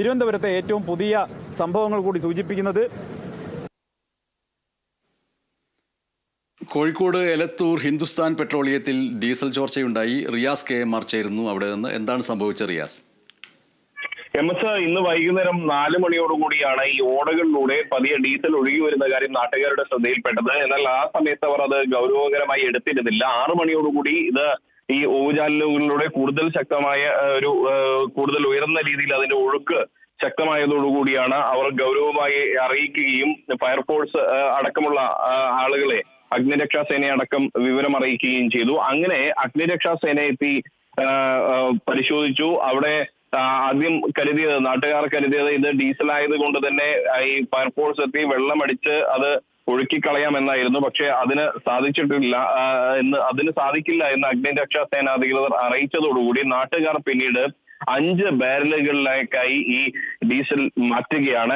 തിരുവനന്തപുരത്തെ ഏറ്റവും പുതിയ സംഭവങ്ങൾ കൂടി സൂചിപ്പിക്കുന്നത് കോഴിക്കോട് എലത്തൂർ ഹിന്ദുസ്ഥാൻ പെട്രോളിയത്തിൽ ഡീസൽ ചോർച്ചയുണ്ടായി. റിയാസ് കെ എം ആർ ചേരുന്നു അവിടെ നിന്ന്. എന്താണ് സംഭവിച്ചത് റിയാസ്? എം എസ് ഇന്ന് വൈകുന്നേരം നാല് മണിയോടുകൂടിയാണ് ഈ ഓടകളിലൂടെ പതിയെ ഡീസൽ ഒഴുകി വരുന്ന കാര്യം നാട്ടുകാരുടെ ശ്രദ്ധയിൽപ്പെട്ടത്. എന്നാൽ ആ സമയത്ത് അവർ അത് ഗൗരവകരമായി എടുത്തിരുന്നില്ല. ആറു മണിയോടുകൂടി ഇത് ഈ ഓവുചാലുകളിലൂടെ കൂടുതൽ ശക്തമായ ഒരു കൂടുതൽ ഉയർന്ന രീതിയിൽ അതിന്റെ ഒഴുക്ക് ശക്തമായതോടുകൂടിയാണ് അവർ ഗൗരവമായി അറിയിക്കുകയും ഫയർഫോഴ്സ് അടക്കമുള്ള ആളുകളെ അഗ്നിരക്ഷാ സേന അടക്കം വിവരം അറിയിക്കുകയും ചെയ്തു. അങ്ങനെ അഗ്നിരക്ഷാ സേന എത്തി പരിശോധിച്ചു. അവിടെ ആദ്യം കരുതിയത് നാട്ടുകാർ കരുതിയത് ഇത് ഡീസൽ ആയത് കൊണ്ട് തന്നെ ഈ ഫയർഫോഴ്സ് എത്തി വെള്ളമടിച്ച് അത് ഒഴുക്കിക്കളയാം എന്നായിരുന്നു പക്ഷെ അതിന് സാധിച്ചിട്ടില്ല എന്ന് അതിന് സാധിക്കില്ല എന്ന് അഗ്നിരക്ഷാ സേന അധികൃതർ അറിയിച്ചതോടുകൂടി നാട്ടുകാർ പിന്നീട് അഞ്ച് ബാരലുകളിലേക്കായി ഈ ഡീസൽ മാറ്റുകയാണ്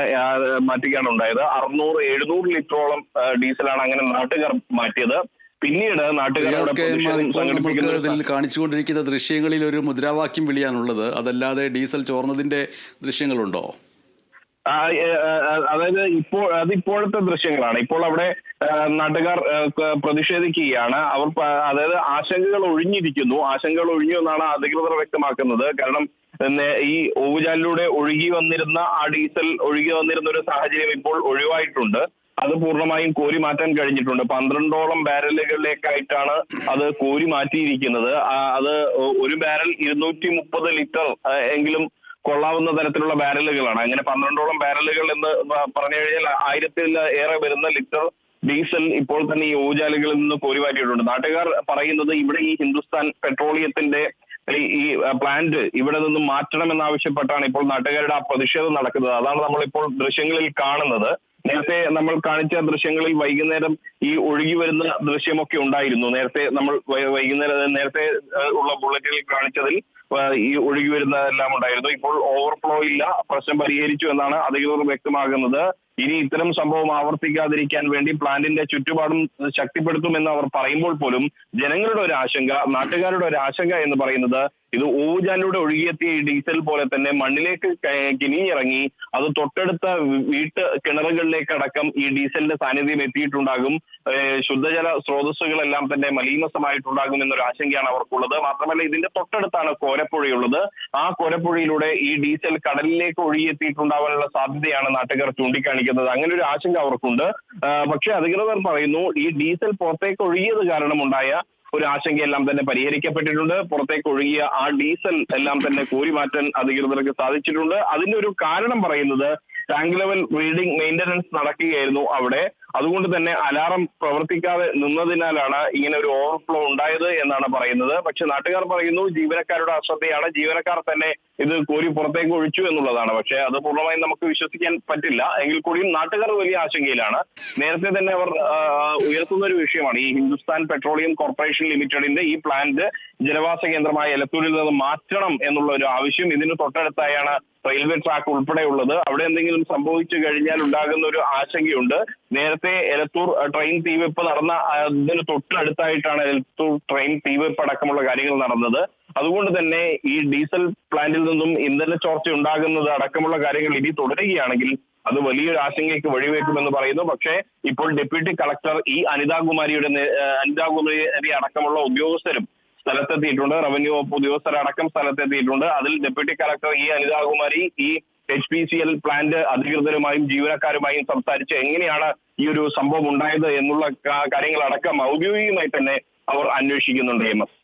മാറ്റുകയാണ് ഉണ്ടായത്. അറുന്നൂറ് എഴുന്നൂറ് ലിറ്ററോളം ഡീസലാണ് അങ്ങനെ നാട്ടുകാർ മാറ്റിയത്. പിന്നീട് നാട്ടുകാരുടെ കാണിച്ചുകൊണ്ടിരിക്കുന്ന ദൃശ്യങ്ങളിൽ ഒരു മുദ്രാവാക്യം വിളിയാണുള്ളത്. അതല്ലാതെ ഡീസൽ ചോർന്നതിന്റെ ദൃശ്യങ്ങളുണ്ടോ? അതായത് ഇപ്പോൾ അത് ഇപ്പോഴത്തെ ദൃശ്യങ്ങളാണ്. ഇപ്പോൾ അവിടെ നാട്ടുകാർ പ്രതിഷേധിക്കുകയാണ്. അവർ അതായത് ആശങ്കകൾ ഒഴിഞ്ഞിരിക്കുന്നു. ആശങ്കകൾ ഒഴിഞ്ഞു എന്നാണ് അധികൃതർ വ്യക്തമാക്കുന്നത്. കാരണം ഈ ഓവുചാലിലൂടെ ഒഴുകി വന്നിരുന്ന ആ ഡീസൽ ഒഴുകി വന്നിരുന്ന ഒരു സാഹചര്യം ഇപ്പോൾ ഒഴിവായിട്ടുണ്ട്. അത് പൂർണമായും കോരി മാറ്റാൻ കഴിഞ്ഞിട്ടുണ്ട്. പന്ത്രണ്ടോളം ബാരലുകളിലേക്കായിട്ടാണ് അത് കോരി മാറ്റിയിരിക്കുന്നത്. അത് ഒരു ബാരൽ ഇരുന്നൂറ്റി മുപ്പത് ലിറ്റർ എങ്കിലും കൊള്ളാവുന്ന തരത്തിലുള്ള ബാരലുകളാണ്. അങ്ങനെ പന്ത്രണ്ടോളം ബാരലുകൾ എന്ന് പറഞ്ഞു കഴിഞ്ഞാൽ ആയിരത്തിൽ ഏറെ വരുന്ന ലിറ്റർ ഡീസൽ ഇപ്പോൾ തന്നെ ഈ ഊജാലുകളിൽ നിന്ന് കോരിമാറ്റിയിട്ടുണ്ട് നാട്ടുകാർ പറയുന്നത് ഇവിടെ ഈ ഹിന്ദുസ്ഥാൻ പെട്രോളിയത്തിന്റെ ഈ- പ്ലാന്റ് ഇവിടെ നിന്ന് മാറ്റണമെന്നാവശ്യപ്പെട്ടാണ് ഇപ്പോൾ നാട്ടുകാരുടെ ആ പ്രതിഷേധം നടക്കുന്നത്. അതാണ് നമ്മളിപ്പോൾ ദൃശ്യങ്ങളിൽ കാണുന്നത്. നേരത്തെ നമ്മൾ കാണിച്ച ദൃശ്യങ്ങളിൽ വൈകുന്നേരം ഈ ഒഴുകി വരുന്ന ദൃശ്യമൊക്കെ ഉണ്ടായിരുന്നു. നേരത്തെ നമ്മൾ വൈകുന്നേരം നേരത്തെ ഉള്ള ബുള്ളറ്റിൽ കാണിച്ചതിൽ ഈ ഒഴുകി വരുന്നതെല്ലാം ഉണ്ടായിരുന്നു. ഇപ്പോൾ ഓവർഫ്ലോ ഇല്ല. പ്രശ്നം പരിഹരിച്ചു എന്നാണ് അധികൃതർ വ്യക്തമാകുന്നത് ഇനി ഇത്തരം സംഭവം ആവർത്തിക്കാതിരിക്കാൻ വേണ്ടി പ്ലാന്റിന്റെ ചുറ്റുപാടും ശക്തിപ്പെടുത്തുമെന്ന് അവർ പറയുമ്പോൾ പോലും ജനങ്ങളുടെ ഒരു ആശങ്ക നാട്ടുകാരുടെ ഒരു ആശങ്ക എന്ന് പറയുന്നത് ഇത് ഊജാലിലൂടെ ഒഴുകിയെത്തിയ ഈ ഡീസൽ പോലെ തന്നെ മണ്ണിലേക്ക് കിനിയിറങ്ങി അത് തൊട്ടടുത്ത വീട്ട് കിണറുകളിലേക്ക് അടക്കം ഈ ഡീസലിന്റെ സാന്നിധ്യം എത്തിയിട്ടുണ്ടാകും. ശുദ്ധജല സ്രോതസ്സുകളെല്ലാം തന്നെ മലീമസമായിട്ടുണ്ടാകും എന്നൊരു ആശങ്കയാണ് അവർക്കുള്ളത്. മാത്രമല്ല ഇതിന്റെ തൊട്ടടുത്താണ് കോരപ്പുഴയുള്ളത് ആ കൊരപ്പുഴയിലൂടെ ഈ ഡീസൽ കടലിലേക്ക് ഒഴുകിയെത്തിയിട്ടുണ്ടാവാനുള്ള സാധ്യതയാണ് നാട്ടുകാർ ചൂണ്ടിക്കാണിക്കുന്നത്. അങ്ങനെ ഒരു ആശങ്ക അവർക്കുണ്ട്. പക്ഷെ പക്ഷേ അധികൃതർ പറയുന്നു ഈ ഡീസൽ പുറത്തേക്ക് ഒഴുകിയത് കാരണമുണ്ടായ ഒരു ആശങ്കയെല്ലാം തന്നെ പരിഹരിക്കപ്പെട്ടിട്ടുണ്ട്. പുറത്തേക്ക് ഒഴുകിയ ആ ഡീസൽ എല്ലാം തന്നെ കോരി മാറ്റാൻ അധികൃതർക്ക് സാധിച്ചിട്ടുണ്ട്. അതിന്റെ ഒരു കാരണം പറയുന്നത് ടാങ്ക് ലെവൽ റീഡിംഗ് മെയിന്റനൻസ് നടക്കുകയായിരുന്നു അവിടെ. അതുകൊണ്ട് തന്നെ അലാറം പ്രവർത്തിക്കാതെ നിന്നതിനാലാണ് ഇങ്ങനെ ഒരു ഓവർഫ്ലോ ഉണ്ടായത് എന്നാണ് പറയുന്നത്. പക്ഷെ നാട്ടുകാർ പറയുന്നു ജീവനക്കാരുടെ അശ്രദ്ധയാണ്. ജീവനക്കാർ തന്നെ ഇത് കോരി പുറത്തേക്ക് ഒഴിച്ചു എന്നുള്ളതാണ്. പക്ഷെ അത് പൂർണമായും നമുക്ക് വിശ്വസിക്കാൻ പറ്റില്ല. എങ്കിൽ കൂടിയും നാട്ടുകാർ വലിയ ആശങ്കയിലാണ്. നേരത്തെ തന്നെ അവർ ഉയർത്തുന്ന ഒരു വിഷയമാണ്. ഈ ഹിന്ദുസ്ഥാൻ പെട്രോളിയം കോർപ്പറേഷൻ ലിമിറ്റഡിന്റെ ഈ പ്ലാന്റ് ജനവാസ കേന്ദ്രമായ എലത്തൂരിൽ നിന്ന് മാറ്റണം എന്നുള്ള ഒരു ആവശ്യം ഇതിന് തൊട്ടടുത്തായാണ് റെയിൽവേ ട്രാക്ക് ഉൾപ്പെടെയുള്ളത്. അവിടെ എന്തെങ്കിലും സംഭവിച്ചു കഴിഞ്ഞാൽ ഉണ്ടാകുന്ന ഒരു ആശങ്കയുണ്ട്. നേരത്തെ എലത്തൂർ ട്രെയിൻ തീവെപ്പ് നടന്ന അതിന് തൊട്ടടുത്തായിട്ടാണ് എലത്തൂർ ട്രെയിൻ തീവെപ്പ് അടക്കമുള്ള കാര്യങ്ങൾ നടന്നത്. അതുകൊണ്ട് തന്നെ ഈ ഡീസൽ പ്ലാന്റിൽ നിന്നും ഇന്ധന ചോർച്ച ഉണ്ടാകുന്നത് അടക്കമുള്ള കാര്യങ്ങൾ ഇനി തുടരുകയാണെങ്കിൽ അത് വലിയൊരു ആശങ്കയ്ക്ക് വഴിവെക്കുമെന്ന് പറയുന്നു. പക്ഷേ ഇപ്പോൾ ഡെപ്യൂട്ടി കളക്ടർ ഈ അനിതാകുമാരിയുടെ അനിതാകുമാരി അടക്കമുള്ള ഉദ്യോഗസ്ഥരും സ്ഥലത്തെത്തിയിട്ടുണ്ട് റവന്യൂ വകുപ്പ് ഉദ്യോഗസ്ഥരടക്കം സ്ഥലത്തെത്തിയിട്ടുണ്ട് അതിൽ ഡെപ്യൂട്ടി കളക്ടർ ഇ അനിതാകുമാരി ഈ H P C L plant അധികൃതരുമായും ജീവനക്കാരുമായും സംസാരിച്ച് എങ്ങനെയാണ് ഈ ഒരു സംഭവം ഉണ്ടായത് എന്നുള്ള കാര്യങ്ങളടക്കം ഔദ്യോഗികമായി തന്നെ അവർ അന്വേഷിക്കുന്നുണ്ട് എം എസ്.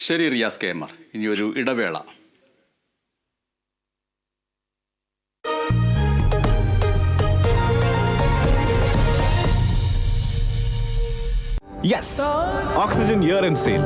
ശരി റിയാസ് കെ എം ആർ. ഇനി ഒരു ഇടവേള. Yes oxygen year and sale